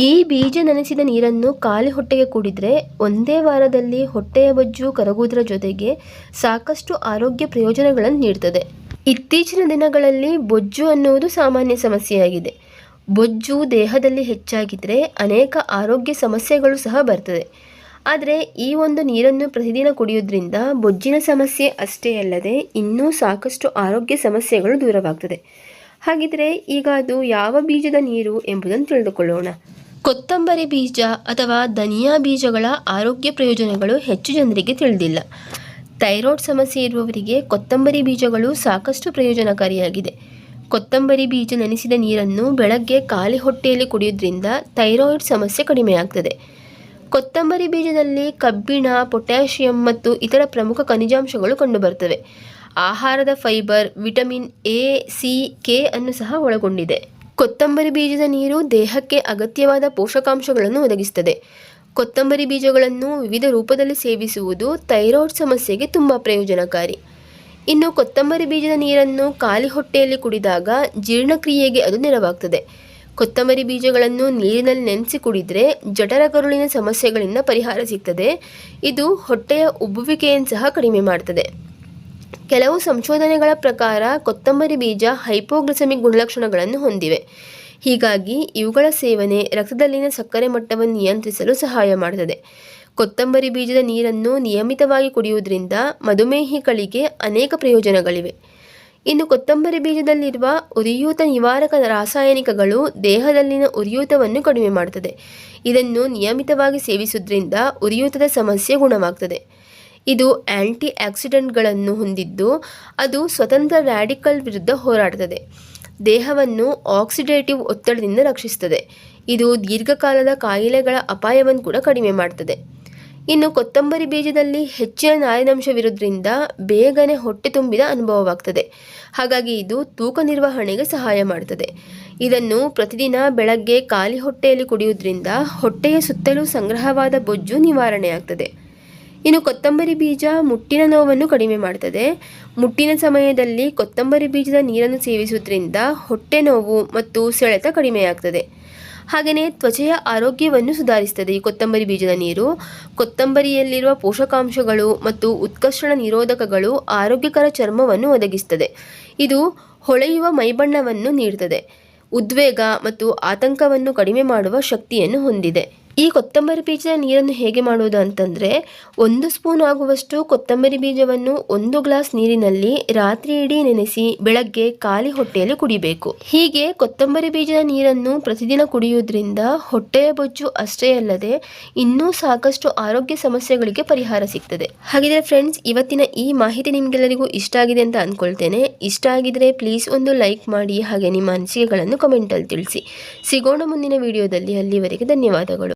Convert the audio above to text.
ಈ ಬೀಜ ನೆನೆಸಿದ ನೀರನ್ನು ಖಾಲಿ ಹೊಟ್ಟೆಗೆ ಕುಡಿದರೆ ಒಂದೇ ವಾರದಲ್ಲಿ ಹೊಟ್ಟೆಯ ಬೊಜ್ಜು ಕರಗುವುದರ ಜೊತೆಗೆ ಸಾಕಷ್ಟು ಆರೋಗ್ಯ ಪ್ರಯೋಜನಗಳನ್ನು ನೀಡ್ತದೆ. ಇತ್ತೀಚಿನ ದಿನಗಳಲ್ಲಿ ಬೊಜ್ಜು ಅನ್ನುವುದು ಸಾಮಾನ್ಯ ಸಮಸ್ಯೆಯಾಗಿದೆ. ಬೊಜ್ಜು ದೇಹದಲ್ಲಿ ಹೆಚ್ಚಾಗಿದ್ರೆ ಅನೇಕ ಆರೋಗ್ಯ ಸಮಸ್ಯೆಗಳು ಸಹ ಬರ್ತದೆ. ಆದರೆ ಈ ಒಂದು ನೀರನ್ನು ಪ್ರತಿದಿನ ಕುಡಿಯೋದ್ರಿಂದ ಬೊಜ್ಜಿನ ಸಮಸ್ಯೆ ಅಷ್ಟೇ ಅಲ್ಲದೆ ಇನ್ನೂ ಸಾಕಷ್ಟು ಆರೋಗ್ಯ ಸಮಸ್ಯೆಗಳು ದೂರವಾಗ್ತದೆ. ಹಾಗಿದ್ರೆ ಈಗ ಅದು ಯಾವ ಬೀಜದ ನೀರು ಎಂಬುದನ್ನು ತಿಳಿದುಕೊಳ್ಳೋಣ. ಕೊತ್ತಂಬರಿ ಬೀಜ ಅಥವಾ ಧನಿಯಾ ಬೀಜಗಳ ಆರೋಗ್ಯ ಪ್ರಯೋಜನಗಳು ಹೆಚ್ಚು ಜನರಿಗೆ ತಿಳಿದಿಲ್ಲ. ಥೈರಾಯ್ಡ್ ಸಮಸ್ಯೆ ಇರುವವರಿಗೆ ಕೊತ್ತಂಬರಿ ಬೀಜಗಳು ಸಾಕಷ್ಟು ಪ್ರಯೋಜನಕಾರಿಯಾಗಿದೆ. ಕೊತ್ತಂಬರಿ ಬೀಜ ನೆನೆಸಿದ ನೀರನ್ನು ಬೆಳಗ್ಗೆ ಖಾಲಿ ಹೊಟ್ಟೆಯಲ್ಲಿ ಕುಡಿಯೋದ್ರಿಂದ ಥೈರಾಯ್ಡ್ ಸಮಸ್ಯೆ ಕಡಿಮೆಯಾಗ್ತದೆ. ಕೊತ್ತಂಬರಿ ಬೀಜದಲ್ಲಿ ಕಬ್ಬಿಣ, ಪೊಟ್ಯಾಷಿಯಂ ಮತ್ತು ಇತರ ಪ್ರಮುಖ ಖನಿಜಾಂಶಗಳು ಕಂಡುಬರ್ತವೆ ಆಹಾರದ fibre, vitamin A, C, K ಅನ್ನು ಸಹ ಒಳಗೊಂಡಿದೆ. ಕೊತ್ತಂಬರಿ ಬೀಜದ ನೀರು ದೇಹಕ್ಕೆ ಅಗತ್ಯವಾದ ಪೋಷಕಾಂಶಗಳನ್ನು ಒದಗಿಸುತ್ತದೆ. ಕೊತ್ತಂಬರಿ ಬೀಜಗಳನ್ನು ವಿವಿಧ ರೂಪದಲ್ಲಿ ಸೇವಿಸುವುದು ಥೈರಾಯ್ಡ್ ಸಮಸ್ಯೆಗೆ ತುಂಬ ಪ್ರಯೋಜನಕಾರಿ. ಇನ್ನು ಕೊತ್ತಂಬರಿ ಬೀಜದ ನೀರನ್ನು ಖಾಲಿ ಹೊಟ್ಟೆಯಲ್ಲಿ ಕುಡಿದಾಗ ಜೀರ್ಣಕ್ರಿಯೆಗೆ ಅದು ನೆರವಾಗ್ತದೆ. ಕೊತ್ತಂಬರಿ ಬೀಜಗಳನ್ನು ನೀರಿನಲ್ಲಿ ನೆನೆಸಿ ಕುಡಿದರೆ ಜಠರ ಕರುಳಿನ ಸಮಸ್ಯೆಗಳಿಂದ ಪರಿಹಾರ ಸಿಗ್ತದೆ. ಇದು ಹೊಟ್ಟೆಯ ಉಬ್ಬುವಿಕೆಯನ್ನು ಸಹ ಕಡಿಮೆ ಮಾಡ್ತದೆ. ಕೆಲವು ಸಂಶೋಧನೆಗಳ ಪ್ರಕಾರ ಕೊತ್ತಂಬರಿ ಬೀಜ ಹೈಪೋಗ್ಲಿಸಮಿಕ್ ಗುಣಲಕ್ಷಣಗಳನ್ನು ಹೊಂದಿವೆ. ಹೀಗಾಗಿ ಇವುಗಳ ಸೇವನೆ ರಕ್ತದಲ್ಲಿನ ಸಕ್ಕರೆ ಮಟ್ಟವನ್ನು ನಿಯಂತ್ರಿಸಲು ಸಹಾಯ ಮಾಡುತ್ತದೆ. ಕೊತ್ತಂಬರಿ ಬೀಜದ ನೀರನ್ನು ನಿಯಮಿತವಾಗಿ ಕುಡಿಯುವುದರಿಂದ ಮಧುಮೇಹಿಗಳಿಗೆ ಅನೇಕ ಪ್ರಯೋಜನಗಳಿವೆ. ಇನ್ನು ಕೊತ್ತಂಬರಿ ಬೀಜದಲ್ಲಿರುವ ಉರಿಯೂತ ನಿವಾರಕ ರಾಸಾಯನಿಕಗಳು ದೇಹದಲ್ಲಿನ ಉರಿಯೂತವನ್ನು ಕಡಿಮೆ ಮಾಡುತ್ತದೆ. ಇದನ್ನು ನಿಯಮಿತವಾಗಿ ಸೇವಿಸುವುದರಿಂದ ಉರಿಯೂತದ ಸಮಸ್ಯೆ ಗುಣವಾಗ್ತದೆ. ಇದು ಆ್ಯಂಟಿ ಆಕ್ಸಿಡೆಂಟ್ಗಳನ್ನು ಹೊಂದಿದ್ದು, ಅದು ಸ್ವತಂತ್ರ ರ್ಯಾಡಿಕಲ್ ವಿರುದ್ಧ ಹೋರಾಡುತ್ತದೆ. ದೇಹವನ್ನು ಆಕ್ಸಿಡೇಟಿವ್ ಒತ್ತಡದಿಂದ ರಕ್ಷಿಸುತ್ತದೆ. ಇದು ದೀರ್ಘಕಾಲದ ಕಾಯಿಲೆಗಳ ಅಪಾಯವನ್ನು ಕೂಡ ಕಡಿಮೆ ಮಾಡ್ತದೆ. ಇನ್ನು ಕೊತ್ತಂಬರಿ ಬೀಜದಲ್ಲಿ ಹೆಚ್ಚಿನ ನಾರಿನಂಶವಿರುವುದರಿಂದ ಬೇಗನೆ ಹೊಟ್ಟೆ ತುಂಬಿದ ಅನುಭವವಾಗ್ತದೆ. ಹಾಗಾಗಿ ಇದು ತೂಕ ನಿರ್ವಹಣೆಗೆ ಸಹಾಯ ಮಾಡುತ್ತದೆ ಇದನ್ನು ಪ್ರತಿದಿನ ಬೆಳಗ್ಗೆ ಖಾಲಿ ಹೊಟ್ಟೆಯಲ್ಲಿ ಕುಡಿಯುವುದರಿಂದ ಹೊಟ್ಟೆಯ ಸುತ್ತಲೂ ಸಂಗ್ರಹವಾದ ಬೊಜ್ಜು ನಿವಾರಣೆಯಾಗ್ತದೆ. ಇನ್ನು ಕೊತ್ತಂಬರಿ ಬೀಜ ಮುಟ್ಟಿನ ನೋವನ್ನು ಕಡಿಮೆ ಮಾಡ್ತದೆ. ಮುಟ್ಟಿನ ಸಮಯದಲ್ಲಿ ಕೊತ್ತಂಬರಿ ಬೀಜದ ನೀರನ್ನು ಸೇವಿಸುವುದರಿಂದ ಹೊಟ್ಟೆ ನೋವು ಮತ್ತು ಸೆಳೆತ ಕಡಿಮೆಯಾಗ್ತದೆ. ಹಾಗೆಯೇ ತ್ವಚೆಯ ಆರೋಗ್ಯವನ್ನು ಸುಧಾರಿಸುತ್ತದೆ ಈ ಕೊತ್ತಂಬರಿ ಬೀಜದ ನೀರು. ಕೊತ್ತಂಬರಿಯಲ್ಲಿರುವ ಪೋಷಕಾಂಶಗಳು ಮತ್ತು ಉತ್ಕರ್ಷಣ ನಿರೋಧಕಗಳು ಆರೋಗ್ಯಕರ ಚರ್ಮವನ್ನು ಒದಗಿಸುತ್ತದೆ ಇದು ಹೊಳೆಯುವ ಮೈಬಣ್ಣವನ್ನು ನೀಡುತ್ತದೆ ಉದ್ವೇಗ ಮತ್ತು ಆತಂಕವನ್ನು ಕಡಿಮೆ ಮಾಡುವ ಶಕ್ತಿಯನ್ನು ಹೊಂದಿದೆ. ಈ ಕೊತ್ತಂಬರಿ ಬೀಜದ ನೀರನ್ನು ಹೇಗೆ ಮಾಡುವುದು ಅಂತಂದರೆ, ಒಂದು ಸ್ಪೂನ್ ಆಗುವಷ್ಟು ಕೊತ್ತಂಬರಿ ಬೀಜವನ್ನು ಒಂದು ಗ್ಲಾಸ್ ನೀರಿನಲ್ಲಿ ರಾತ್ರಿ ಇಡೀ ನೆನೆಸಿ ಬೆಳಗ್ಗೆ ಖಾಲಿ ಹೊಟ್ಟೆಯಲ್ಲಿ ಕುಡಿಬೇಕು. ಹೀಗೆ ಕೊತ್ತಂಬರಿ ಬೀಜದ ನೀರನ್ನು ಪ್ರತಿದಿನ ಕುಡಿಯುವುದರಿಂದ ಹೊಟ್ಟೆಯ ಬೊಜ್ಜು ಅಷ್ಟೇ ಅಲ್ಲದೆ ಇನ್ನೂ ಸಾಕಷ್ಟು ಆರೋಗ್ಯ ಸಮಸ್ಯೆಗಳಿಗೆ ಪರಿಹಾರ ಸಿಗ್ತದೆ. ಹಾಗಿದ್ರೆ ಫ್ರೆಂಡ್ಸ್ ಇವತ್ತಿನ ಈ ಮಾಹಿತಿ ನಿಮಗೆಲ್ಲರಿಗೂ ಇಷ್ಟ ಆಗಿದೆ ಅಂತ ಅಂದ್ಕೊಳ್ತೇನೆ ಇಷ್ಟ ಆಗಿದ್ರೆ ಪ್ಲೀಸ್ ಒಂದು ಲೈಕ್ ಮಾಡಿ, ಹಾಗೆ ನಿಮ್ಮ ಅನಿಸಿಕೆಗಳನ್ನು ಕಮೆಂಟಲ್ಲಿ ತಿಳಿಸಿ. ಸಿಗೋಣ ಮುಂದಿನ ವಿಡಿಯೋದಲ್ಲಿ ಅಲ್ಲಿವರೆಗೆ ಧನ್ಯವಾದಗಳು.